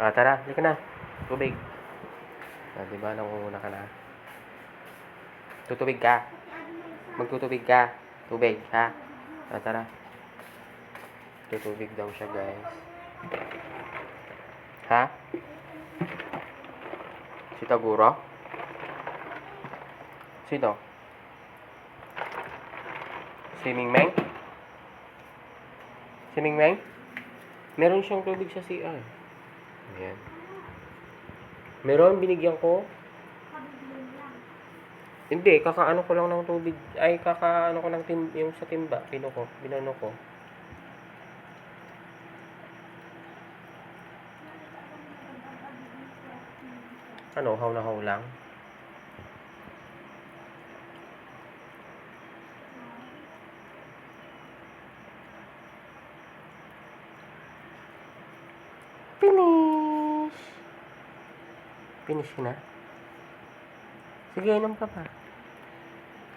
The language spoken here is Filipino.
Ah, tara, halika na. Tubig. Ah, di ba, nangunguna ka na? Tutubig ka. Magtutubig ka. Tubig, ha? Ah, tara. Tutubig daw siya, guys. Ha? Si Taguro? Sino? Si Mingmeng? Si Mingmeng? Meron siyang tubig sa CR. Ayan. Meron, binigyan ko. Hindi, kakaano ko lang ng tubig. Ay, kakaano ko ng tim, yung sa timba. Pino ko, binano ko. Ano, haw na haw lang? Finish! Finish na? Sige, inom ka pa.